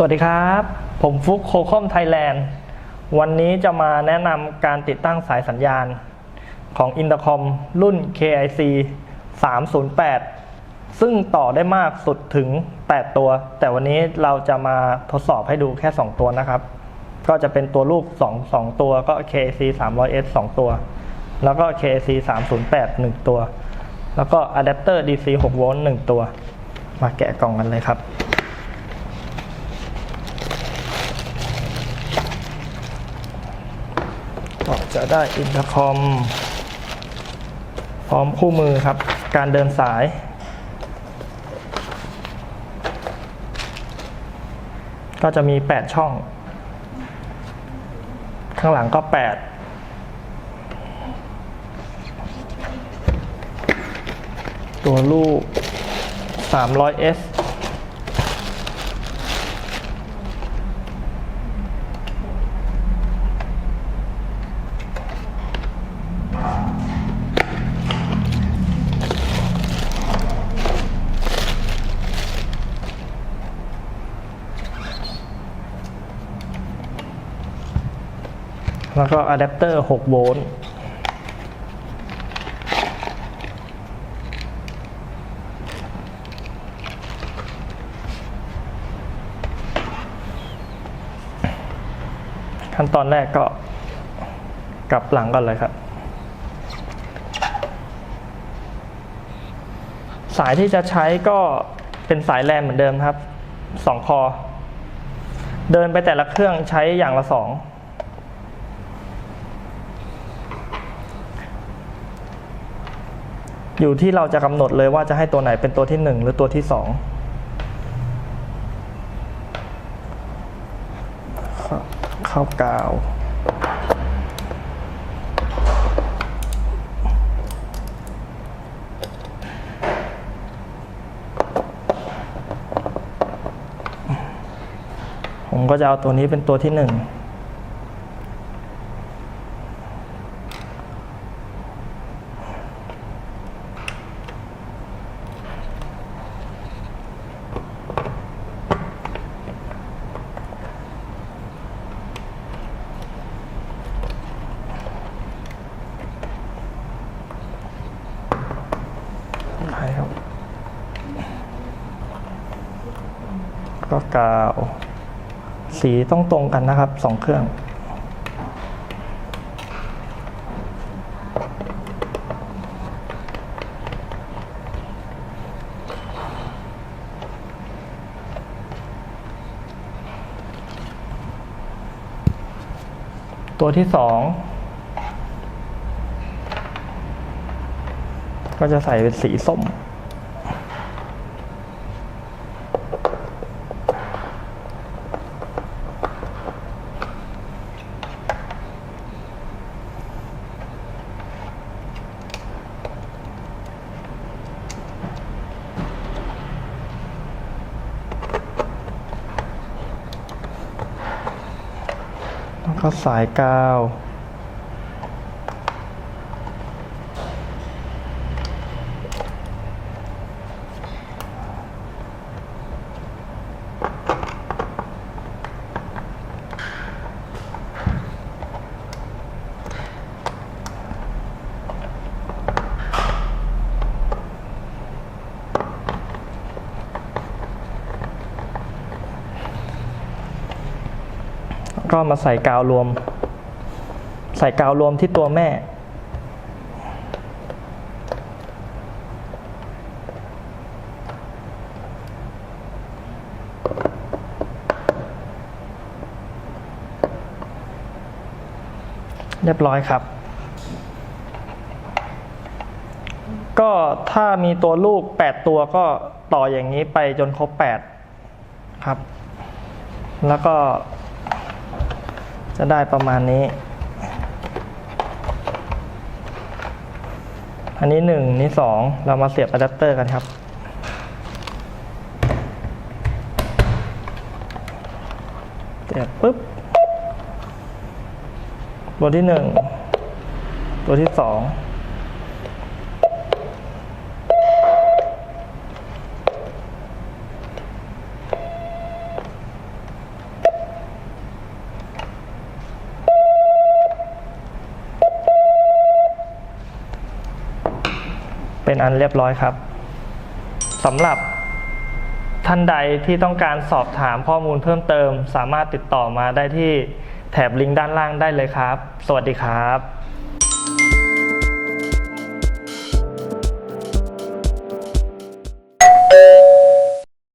สวัสดีครับ ผมฟุกโคคอมไทยแลนด์ วันนี้จะมาแนะนำการติดตั้งสายสัญญาณ ของอินเตอร์คอมรุ่น KIC 308 ซึ่งต่อได้มากสุดถึง 8 ตัว แต่วันนี้เราจะมาทดสอบให้ดูแค่ 2 ตัวนะครับ ก็จะเป็นตัวลูก 2 2 ตัวก็ KIC 300S 2 ตัว แล้วก็ KIC 308 1 ตัว แล้วก็อะแดปเตอร์ DC 6 โวลต์1ตัว มาแกะกล่องกันเลยครับ ก็ จะได้อินเตอร์คอม พร้อมคู่มือครับ การเดินสาย ก็จะมี 8 ช่อง ข้างหลังก็8ตัวลูก 300S แล้วก็อะแดปเตอร์6โวลต์ขั้นตอนแรกก็กลับหลังก่อนเลยครับ สายที่จะใช้ก็เป็นสายแลนเหมือนเดิมครับสองคอ เดินไปแต่ละเครื่องใช้อย่างละส องอยู่ที่เราจะกำหนดเลยว่าจะให้ตัวไหนเป็นตัวที่หนึ่งหรือตัวที่สองเข้าเข้ากาว ผมก็จะเอาตัวนี้เป็นตัวที่หนึ่ง ก็กาว สีต้องตรงกันนะครับสองเครื่อง ตัวที่สองก็จะใส่เป็นสีส้ม ก็สายกาว ก็มาใส่กาวรวม ใส่กาวรวมที่ตัวแม่ เรียบร้อยครับ ก็ถ้ามีตัวลูก 8 ตัวก็ต่ออย่างนี้ไปจนครบ 8 ครับ แล้วก็ จะได้ประมาณนี้ อันนี้หนึ่งนี่สองเรามาเสียบอะแดปเตอร์กันครับ เสียบปุ๊บ ตัวที่หนึ่งตัวที่สอง เป็นอันเรียบร้อยครับสำหรับท่านใดที่ต้องการสอบถามข้อมูลเพิ่มเติม สามารถติดต่อมาได้ที่แถบลิงก์ด้านล่างได้เลยครับ สวัสดีครับ